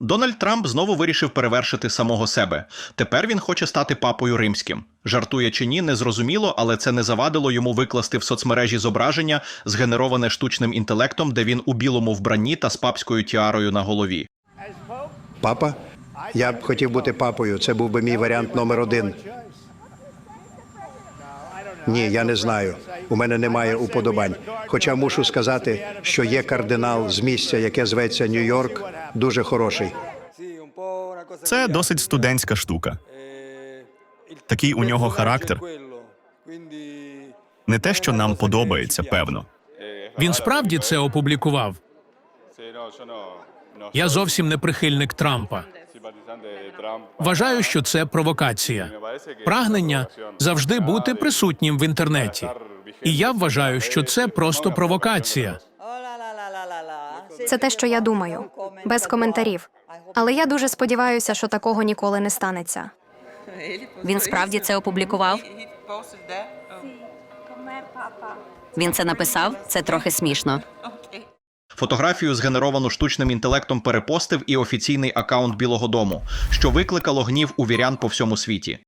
Дональд Трамп знову вирішив перевершити самого себе. Тепер він хоче стати папою римським. Жартує чи ні, незрозуміло, але це не завадило йому викласти в соцмережі зображення, згенероване штучним інтелектом, де він у білому вбранні та з папською тіарою на голові. Папа? Я б хотів бути папою. Це був би мій варіант номер один. Ні, я не знаю. У мене немає уподобань. Хоча мушу сказати, що є кардинал з місця, яке зветься Нью-Йорк, дуже хороший. Це досить студентська штука. Такий у нього характер. Не те, що нам подобається, певно. Він справді це опублікував. Я зовсім не прихильник Трампа. Вважаю, що це провокація. Прагнення завжди бути присутнім в інтернеті. І я вважаю, що це просто провокація. Це те, що я думаю, без коментарів. Але я дуже сподіваюся, що такого ніколи не станеться. Він справді це опублікував? Він це написав? Це трохи смішно. Фотографію, згенеровану штучним інтелектом, перепостив і офіційний акаунт Білого Дому, що викликало гнів у вірян по всьому світі.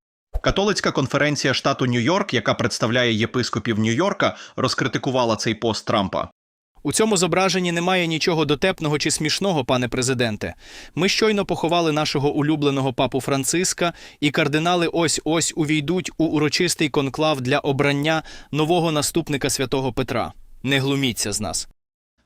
Католицька конференція штату Нью-Йорк, яка представляє єпископів Нью-Йорка, розкритикувала цей пост Трампа. У цьому зображенні немає нічого дотепного чи смішного, пане президенте. Ми щойно поховали нашого улюбленого папу Франциска, і кардинали ось ось увійдуть у урочистий конклав для обрання нового наступника святого Петра. Не глуміться з нас.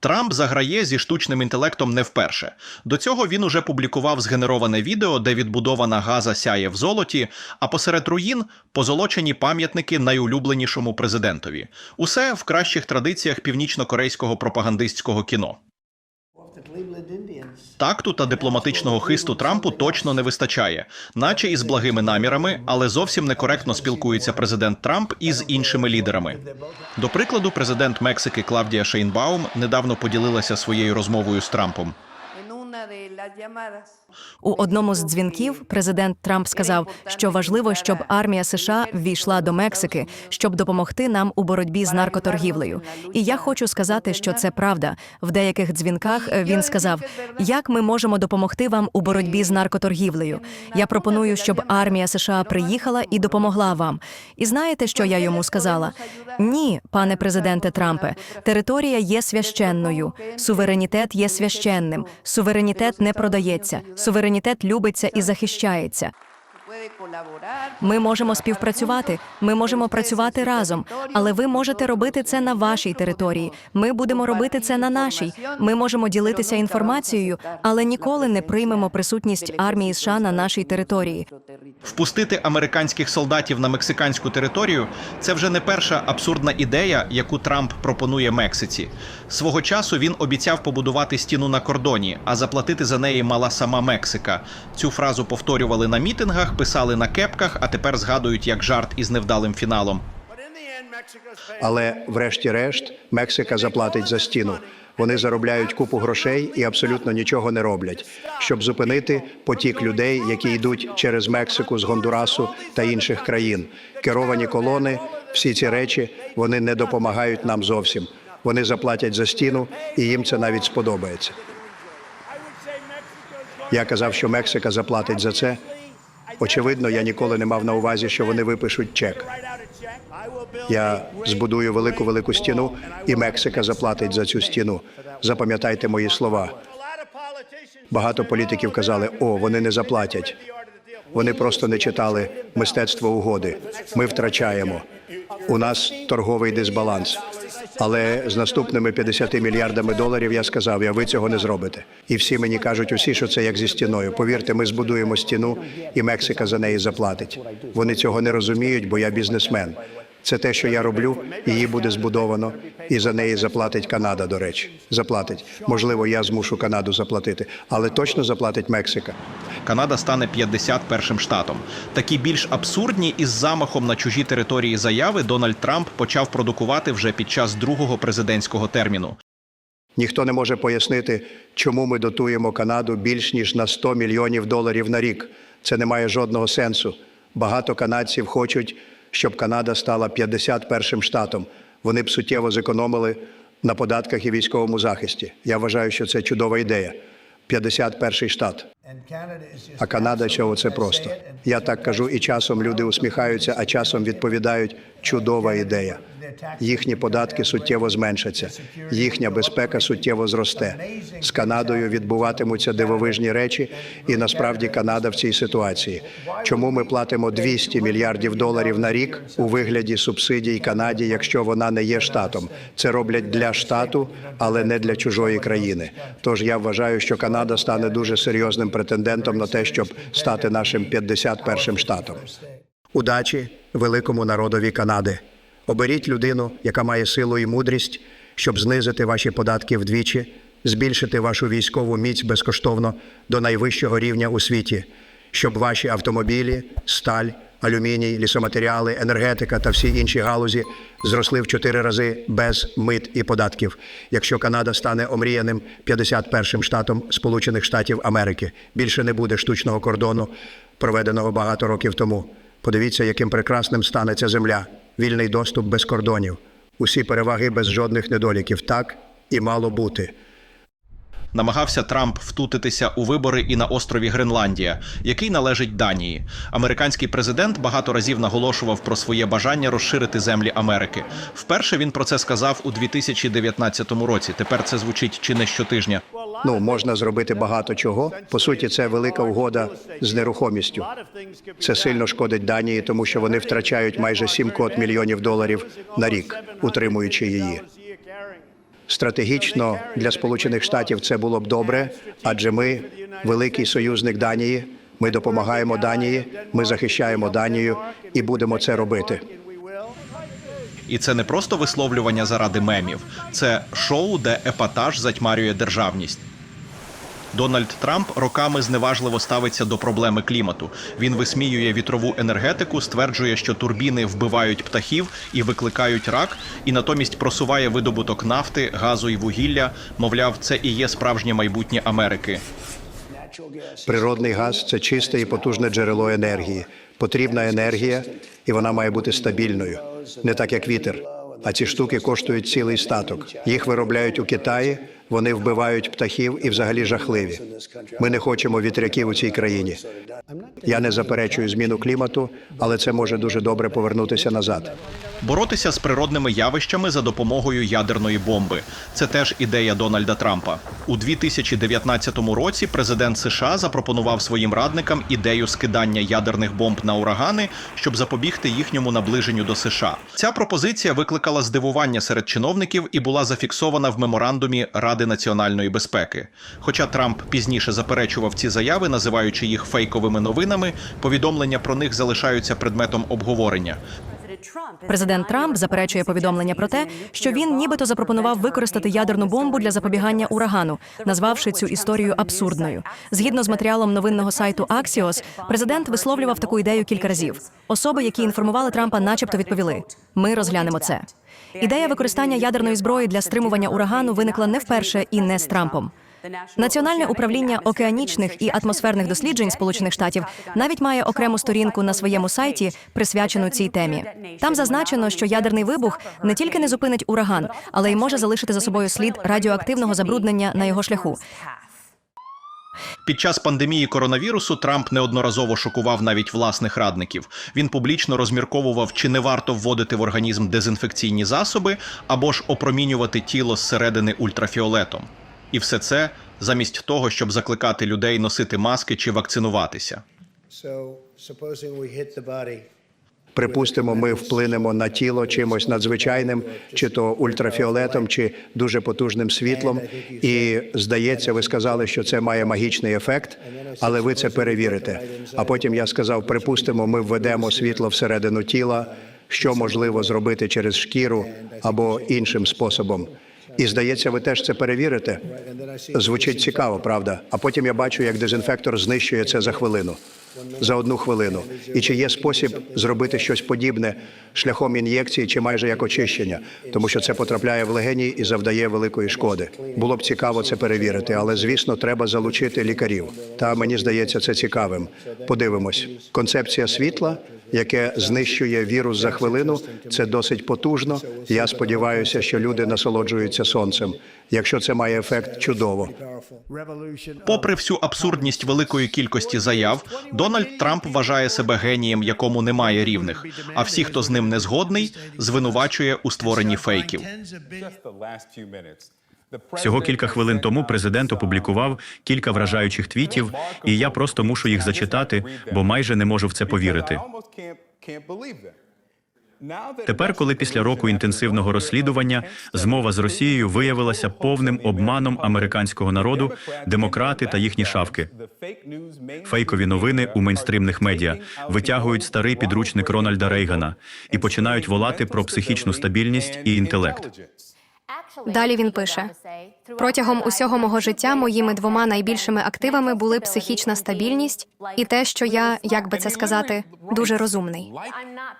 Трамп заграє зі штучним інтелектом не вперше. До цього він уже публікував згенероване відео, де відбудована газа сяє в золоті, а посеред руїн позолочені пам'ятники найулюбленішому президентові. Усе в кращих традиціях північно-корейського пропагандистського кіно. Такту та дипломатичного хисту Трампу точно не вистачає, наче із благими намірами, але зовсім некоректно спілкується президент Трамп із іншими лідерами. До прикладу, президент Мексики Клавдія Шейнбаум недавно поділилася своєю розмовою з Трампом. У одному з дзвінків президент Трамп сказав, що важливо, щоб армія США ввійшла до Мексики, щоб допомогти нам у боротьбі з наркоторгівлею. І я хочу сказати, що це правда. В деяких дзвінках е, він сказав, як ми можемо допомогти вам у боротьбі з наркоторгівлею. Я пропоную, щоб армія США приїхала і допомогла вам. І знаєте, що я йому сказала? Ні, пане президенте Трампе, територія є священною, суверенітет є священним, суверенітет не продається, суверенітет любиться і захищається. Ми можемо співпрацювати, ми можемо працювати разом, але ви можете робити це на вашій території. Ми будемо робити це на нашій. Ми можемо ділитися інформацією, але ніколи не приймемо присутність армії США на нашій території. Впустити американських солдатів на мексиканську територію це вже не перша абсурдна ідея, яку Трамп пропонує Мексиці. Свого часу він обіцяв побудувати стіну на кордоні, а заплатити за неї мала сама Мексика. Цю фразу повторювали на мітингах, писали на кепках, а тепер згадують як жарт із невдалим фіналом. Але, врешті-решт, Мексика заплатить за стіну. Вони заробляють купу грошей і абсолютно нічого не роблять, щоб зупинити потік людей, які йдуть через Мексику з Гондурасу та інших країн. Керовані колони, всі ці речі вони не допомагають нам зовсім. Вони заплатять за стіну, і їм це навіть сподобається. Я казав, що Мексика заплатить за це. Очевидно, я ніколи не мав на увазі, що вони випишуть чек. Я збудую велику велику стіну, і Мексика заплатить за цю стіну. Запам'ятайте мої слова. Багато політиків казали: о, вони не заплатять. Вони просто не читали мистецтво угоди. Ми втрачаємо. У нас торговий дисбаланс. Але з наступними 50 мільярдами доларів я сказав, я ви цього не зробите. І всі мені кажуть, усі, що це як зі стіною. Повірте, ми збудуємо стіну, і Мексика за неї заплатить. Вони цього не розуміють, бо я бізнесмен. Це те, що я роблю, її буде збудовано, і за неї заплатить Канада. До речі, заплатить. Можливо, я змушу Канаду заплатити, але точно заплатить Мексика. Канада стане 51-м штатом. Такі більш абсурдні із замахом на чужі території заяви Дональд Трамп почав продукувати вже під час другого президентського терміну. Ніхто не може пояснити, чому ми дотуємо Канаду більш ніж на 100 мільйонів доларів на рік. Це не має жодного сенсу. Багато канадців хочуть, щоб Канада стала 51-м штатом. Вони б суттєво зекономили на податках і військовому захисті. Я вважаю, що це чудова ідея. 51 штат. А Канада чого це просто. Я так кажу, і часом люди усміхаються, а часом відповідають чудова ідея. Їхні податки суттєво зменшаться, їхня безпека суттєво зросте. З Канадою відбуватимуться дивовижні речі, і насправді Канада в цій ситуації. Чому ми платимо 200 мільярдів доларів на рік у вигляді субсидій Канаді, якщо вона не є штатом? Це роблять для штату, але не для чужої країни. Тож я вважаю, що Канада стане дуже серйозним претендентом на те, щоб стати нашим 51-м штатом. Удачі великому народові Канади. Оберіть людину, яка має силу і мудрість, щоб знизити ваші податки вдвічі, збільшити вашу військову міць безкоштовно до найвищого рівня у світі, щоб ваші автомобілі, сталь, алюміній, лісоматеріали, енергетика та всі інші галузі зросли в чотири рази без мит і податків. Якщо Канада стане омріяним 51-м штатом Сполучених Штатів Америки, більше не буде штучного кордону, проведеного багато років тому. Подивіться, яким прекрасним стане ця земля, вільний доступ без кордонів, усі переваги без жодних недоліків. Так і мало бути. Намагався Трамп втутитися у вибори і на острові Гренландія, який належить Данії. Американський президент багато разів наголошував про своє бажання розширити землі Америки. Вперше він про це сказав у 2019 році. Тепер це звучить чи не щотижня. Ну можна зробити багато чого. По суті, це велика угода з нерухомістю. Це сильно шкодить Данії, тому що вони втрачають майже 7 кот мільйонів доларів на рік, утримуючи її. Стратегічно для Сполучених Штатів це було б добре, адже ми великий союзник Данії. Ми допомагаємо Данії, ми захищаємо Данію і будемо це робити. І це не просто висловлювання заради мемів, це шоу, де епатаж затьмарює державність. Дональд Трамп роками зневажливо ставиться до проблеми клімату. Він висміює вітрову енергетику, стверджує, що турбіни вбивають птахів і викликають рак, і натомість просуває видобуток нафти, газу і вугілля. Мовляв, це і є справжнє майбутнє Америки. Природний газ це чисте і потужне джерело енергії. Потрібна енергія, і вона має бути стабільною, не так як вітер. А ці штуки коштують цілий статок. Їх виробляють у Китаї, вони вбивають птахів і взагалі жахливі. Ми не хочемо вітряків у цій країні. Я не заперечую зміну клімату, але це може дуже добре повернутися назад. Боротися з природними явищами за допомогою ядерної бомби. Це теж ідея Дональда Трампа. У 2019 році президент США запропонував своїм радникам ідею скидання ядерних бомб на урагани, щоб запобігти їхньому наближенню до США. Ця пропозиція викликала здивування серед чиновників і була зафіксована в меморандумі Ради національної безпеки. Хоча Трамп пізніше заперечував ці заяви, називаючи їх фейковими новинами, повідомлення про них залишаються предметом обговорення. Президент Трамп заперечує повідомлення про те, що він нібито запропонував використати ядерну бомбу для запобігання урагану, назвавши цю історію абсурдною. Згідно з матеріалом новинного сайту Axios, президент висловлював таку ідею кілька разів. Особи, які інформували Трампа, начебто відповіли: ми розглянемо це. Ідея використання ядерної зброї для стримування урагану виникла не вперше і не з Трампом. Національне управління океанічних і атмосферних досліджень Сполучених Штатів навіть має окрему сторінку на своєму сайті, присвячену цій темі. Там зазначено, що ядерний вибух не тільки не зупинить ураган, але й може залишити за собою слід радіоактивного забруднення на його шляху. Під час пандемії коронавірусу Трамп неодноразово шокував навіть власних радників. Він публічно розмірковував, чи не варто вводити в організм дезінфекційні засоби або ж опромінювати тіло зсередини ультрафіолетом. І все це замість того, щоб закликати людей носити маски чи вакцинуватися. Припустимо, ми вплинемо на тіло чимось надзвичайним, чи то ультрафіолетом, чи дуже потужним світлом. І здається, ви сказали, що це має магічний ефект, але ви це перевірите. А потім я сказав: припустимо, ми введемо світло всередину тіла, що можливо зробити через шкіру або іншим способом. І здається, ви теж це перевірите. Звучить цікаво, правда. А потім я бачу, як дезінфектор знищує це за хвилину. за одну хвилину. І чи є спосіб зробити щось подібне шляхом ін'єкції чи майже як очищення, тому що це потрапляє в легені і завдає великої шкоди. Було б цікаво це перевірити, але звісно, треба залучити лікарів. Та мені здається, це цікавим. Подивимось. Концепція світла, яке знищує вірус за хвилину, це досить потужно. Я сподіваюся, що люди насолоджуються сонцем. Якщо це має ефект, чудово. Попри всю абсурдність великої кількості заяв, Дональд Трамп вважає себе генієм, якому немає рівних. А всі, хто з ним не згодний, звинувачує у створенні фейків. Всього кілька хвилин тому президент опублікував кілька вражаючих твітів, і я просто мушу їх зачитати, бо майже не можу в це повірити. Тепер, коли після року інтенсивного розслідування змова з Росією виявилася повним обманом американського народу, демократи та їхні шавки. Фейкові новини у мейнстрімних медіа витягують старий підручник Рональда Рейгана і починають волати про психічну стабільність і інтелект. Далі він пише: протягом усього мого життя моїми двома найбільшими активами були психічна стабільність і те, що я, як би це сказати, дуже розумний.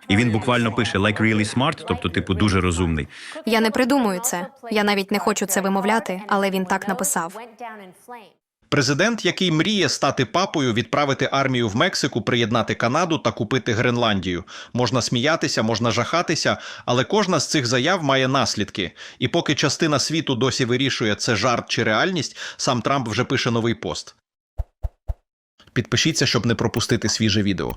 І він буквально пише «like really smart», тобто типу дуже розумний. Я не придумую це. Я навіть не хочу це вимовляти, але він так написав. Президент, який мріє стати папою, відправити армію в Мексику, приєднати Канаду та купити Гренландію. Можна сміятися, можна жахатися, але кожна з цих заяв має наслідки. І поки частина світу досі вирішує, це жарт чи реальність, сам Трамп вже пише новий пост. Підпишіться, щоб не пропустити свіже відео.